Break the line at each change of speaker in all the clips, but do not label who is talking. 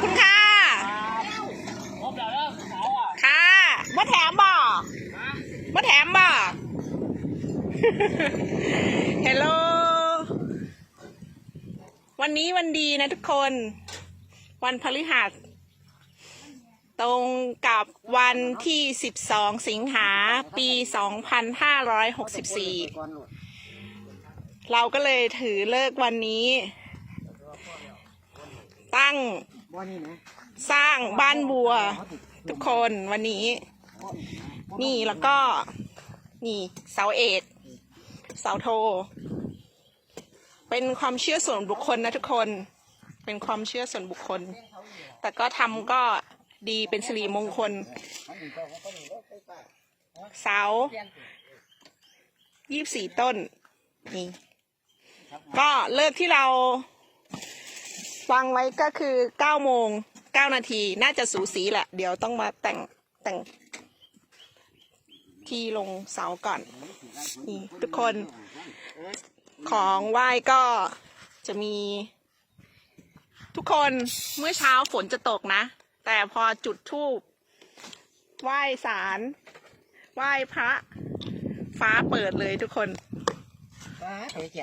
คุณค่ะ
ค่ะ
มาแถมบ่มาแถมบ่ เฮลโล วันนี้วันดีนะทุกคน วันพฤหัส ตรงกับวันที่ 12 สิงหา ปี 2564 เราก็เลยถือเลิกวันนี้ ตั้ง
ว่นี่นะ
สร้างบ้านบัว ทุกคนวันนี้ นี่แล้วก็ นี่เสาเอกเสาโท เป็นความเชื่อส่วนบุคคลนะทุกคน เป็นความเชื่อส่วนบุคคล แต่ก็ทำก็ดีเป็นสิริมงคล เสายี่สี่ต้น นี่ ก็เลิกที่เรา ฟังไว้ก็คือเก้าโมงเก้านาทีน่าจะสูสีแหละ เดี๋ยวต้องมาแต่งแต่ง ที่ลงเสาก่อนนี่ทุกคนของไหว้ก็จะมี ทุกคนเมื่อเช้าฝนจะตกนะ แต่พอจุดธูปไหว้สารไหว้พระ ฟ้าเปิดเลยทุกคน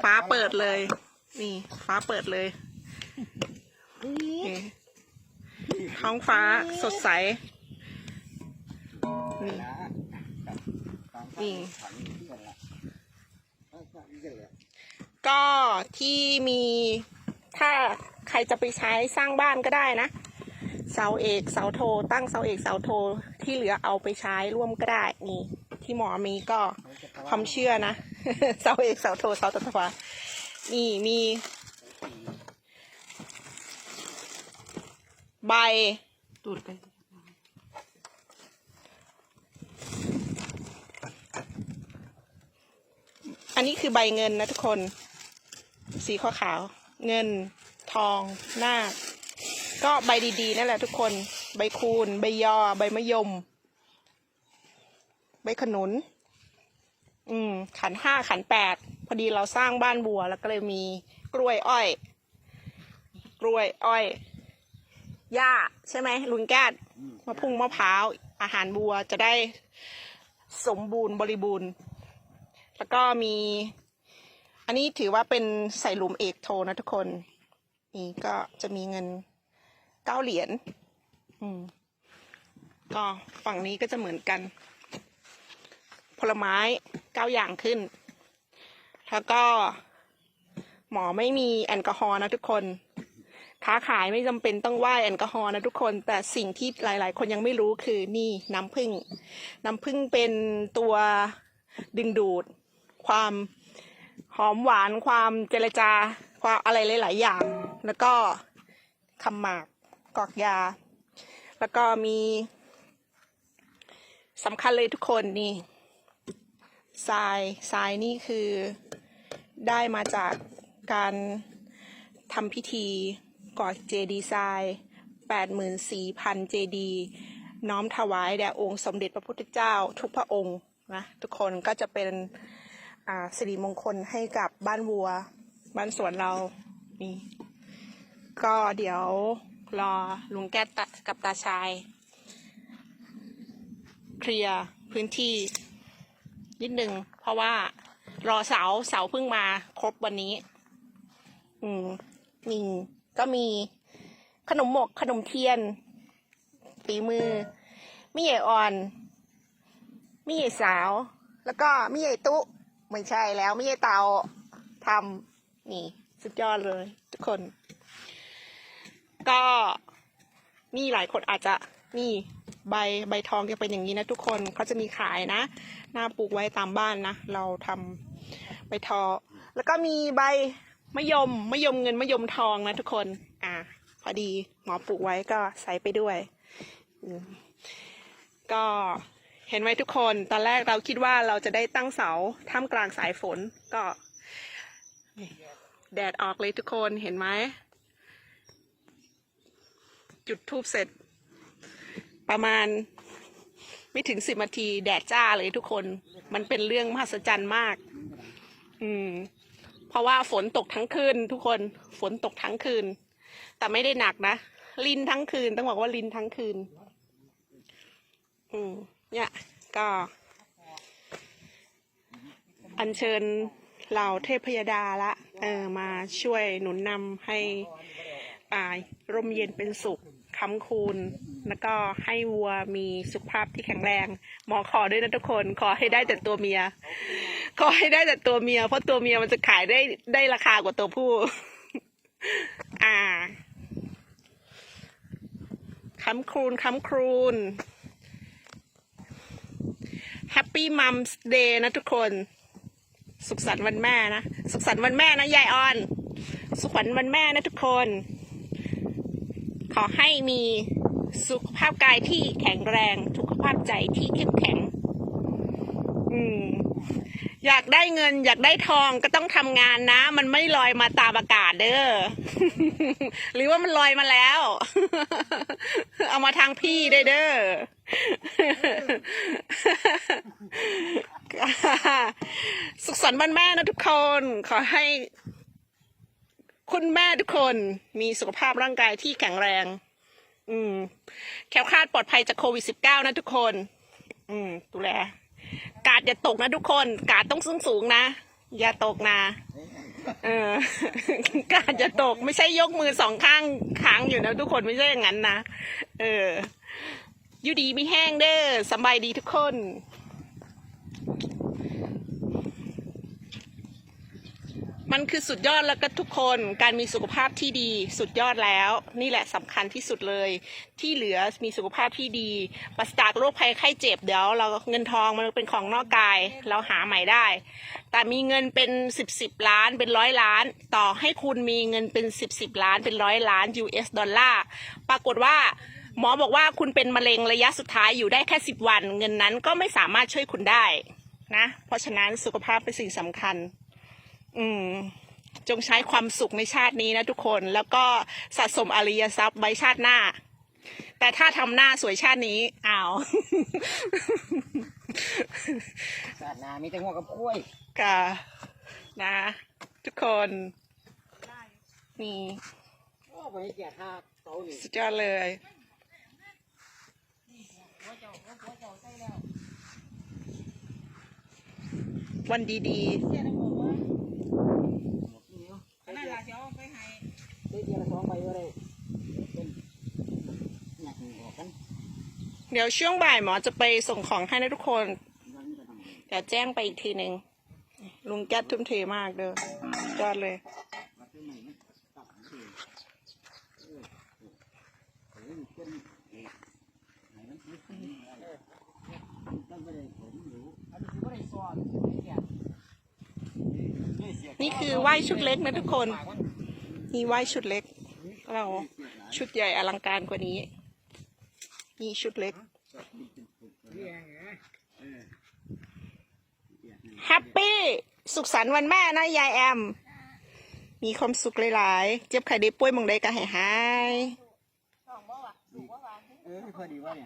ฟ้าเปิดเลย นี่ ฟ้าเปิดเลย นี่ท้องฟ้าสดใส นี่ นี่ ก็ที่มีถ้าใครจะไปใช้สร้างบ้านก็ได้นะ เสาเอกเสาโท ตั้งเสาเอกเสาโทที่เหลือเอาไปใช้ร่วมก็ได้ นี่ ที่หมอมีก็ความเชื่อนะ เสาเอกเสาโทเสาตะตะวานี่มี ใบ
ตูดไป
อันนี้คือใบเงินนะทุกคน สีขาวขาว เงิน ทองหน้าคก็ใบดีๆนั่นแหละทุกคน ใบคูณ ใบยอ ใบมะยม ใบขนุน อืม ขันห้าขันแปด พอดีเราสร้างบ้านบัว แล้วก็เลยมีกล้วยอ้อย กล้วยอ้อย หญ้าใช่ไหมลุงแก้ดมะพุ่งมะพร้าว อาหารบัวจะได้สมบูรณ์บริบูรณ์ แล้วก็มี อันนี้ถือว่าเป็นใส่หลุมเอกโทนะทุกคน นี่ก็จะมีเงินเก้าเหรียญอืมก็ฝั่งนี้ก็จะเหมือนกัน ผลไม้เก้าอย่างขึ้น แล้วก็หมอไม่มีแอลกอฮอล์นะทุกคน ค้าขายไม่จำเป็นต้องไหว้แอลกอฮอล์นะทุกคน แต่สิ่งที่หลาย ๆ คนยังไม่รู้คือนี่น้ำผึ้งน้ำผึ้งเป็นตัวดึงดูด ความหอมหวานความเจรจา ความอะไรหลาย ๆ อย่าง แล้วก็คำหมากกอกยา แล้วก็มีสำคัญเลยทุกคนนี่ทรายทรายนี่คือได้มาจากการทำพิธี ก่อเจดีย์ทราย84,000 เจดี น้อมถวายแด่องค์สมเด็จพระพุทธเจ้าทุกพระองค์นะทุกคนก็จะเป็นสิริมงคลให้กับบ้านวัว บ้านสวนเรานี่ก็เดี๋ยวรอลุงแก้วตกับตาชาย เคลียร์พื้นที่นิดนึง เพราะว่ารอเสาเสาเพิ่งมาครบวันนี้ อืมมี ก็มีขนมหมกขนมเทียนฝีมือมิใหญ่อ่อนมิใหญ่สาว แล้วก็มิใหญ่ตุไม่ใช่แล้วมิใหญ่เตาทำนี่ สุดยอดเลย ทุกคน ก็มีหลายคนอาจจะนี่ใบใบทองจะเป็นอย่างนี้นะทุกคนเขาจะมีขายนะหน้าปลูกไว้ตามบ้านนะ เราทำใบทองแล้วก็มีใบ มะยมมะยมเงินมะยมทองนะทุกคน อ่าพอดีหมอปลูกไว้ก็ใส่ไปด้วย ก็เห็นไหมทุกคน ตอนแรกเราคิดว่าเราจะได้ตั้งเสาท่ามกลางสายฝนก็ แดดออกเลยทุกคนเห็นไหม จุดทูบเสร็จ ประมาณไม่ถึงสิบนาทีแดดจ้าเลยทุกคน มันเป็นเรื่องมหัศจรรย์มาก อืม เพราะว่าฝนตกทั้งคืนทุกคนฝนตกทั้งคืน แต่ไม่ได้หนักนะลินทั้งคืนต้องบอกว่าลินทั้งคืน อืมเนี่ยก็ อัญเชิญเหล่าเทพยดาละเออมาช่วยหนุนนำให้อ่าร่มเย็นเป็นสุขค้ำคูณ แล้วก็ให้วัวมีสุขภาพที่แข็งแรง หมอขอด้วยนะทุกคน ขอให้ได้แต่ตัวเมีย ขอให้ได้แต่ตัวเมีย เพราะตัวเมียมันจะขายได้ได้ราคากว่าตัวผู้ อ่าค้ำคูณค้ำคูณ Happy Moms Day นะทุกคน สุขสันต์วันแม่นะ สุขสันต์วันแม่นะยายออน สุขสันต์วันแม่นะทุกคน ขอให้มีสุขภาพกายที่แข็งแรง สุขภาพใจที่เข้มแข็ง อืม อยากได้เงิน อยากได้ทองก็ต้องทำงานนะ มันไม่ลอยมาตามอากาศเด้อ หรือว่ามันลอยมาแล้ว เอามาทางพี่ได้เด้อ สุขสันต์วันแม่นะทุกคน ขอให้ คุณแม่ทุกคนมีสุขภาพร่างกายที่แข็งแรง อืมแคล้วคลาดปลอดภัยจากโควิด -19 นะทุกคน อืมดูแล กาดอย่าตกนะทุกคน กาดต้องสูงสูงนะ อย่าตกนะ เออ กาดอย่าตกไม่ใช่ยกมือสองข้างค้างอยู่นะทุกคนไม่ใช่อย่างนั้นนะ เอออยู่ดีไม่แห้งเด้อสบายดีทุกคน มันคือสุดยอดแล้วก็ทุกคนการมีสุขภาพที่ดีสุดยอดแล้ว นี่แหละสำคัญที่สุดเลย ที่เหลือมีสุขภาพที่ดีปราศจากโรคภัยไข้เจ็บเดี๋ยวเราเงินทองมันเป็นของนอกกาย เราหาใหม่ได้ แต่มีเงินเป็นสิบสิบล้านเป็นร้อยล้าน ต่อให้คุณมีเงินเป็นสิบสิบล้านเป็นร้อยล้าน US ดอลลาร์ปรากฏว่าหมอบอกว่าคุณเป็นมะเร็งระยะสุดท้ายอยู่ได้แค่สิบวัน เงินนั้นก็ไม่สามารถช่วยคุณได้นะ เพราะฉะนั้นสุขภาพเป็นสิ่งสำคัญ อืม จงใช้ความสุขในชาตินี้นะทุกคน แล้วก็สะสมอริยทรัพย์ไว้ชาติหน้า แต่ถ้าทำหน้าสวยชาตินี้อ้าว
สาดนามีแต่หัวกับกล้วย
กะนะ ทุกคนนี่
โอ้ไปแก่ท่าเตานี่
สุดยอดเลยวันดี
นี่เนาะ
นั่นล่ะสิเอาไปให้
ได้เทียละสองใบก็ได้เป็นหนักหัวกัน
เดี๋ยวช่วงบ่ายหมอจะไปส่งของให้นะทุกคน
วันนี้ก็ทำ
เดี๋ยวแจ้งไปอีกทีหนึ่งลุงแก๊สทุ่มเทมากเด้อสุดยอดเลย
มาซื้อใหม่มันตัดสิเออเออเป็นเอกไหนมันซื้อเออต้องไปได้ผมอยู่อันนี้คือไม่ได้สอนแก่
นี่คือไหว้ชุดเล็กนะทุกคน นี่ไหวชุดเล็ก เราชุดใหญ่อลังการกว่านี้ นี่ชุดเล็กแฮปปี้ สุขสันต์วันแม่นะ ยายแอม มีความสุขหลายๆ เจ็บไข้ได้ป่วยมองใดก็ให้หาย
เออพอดีว่าย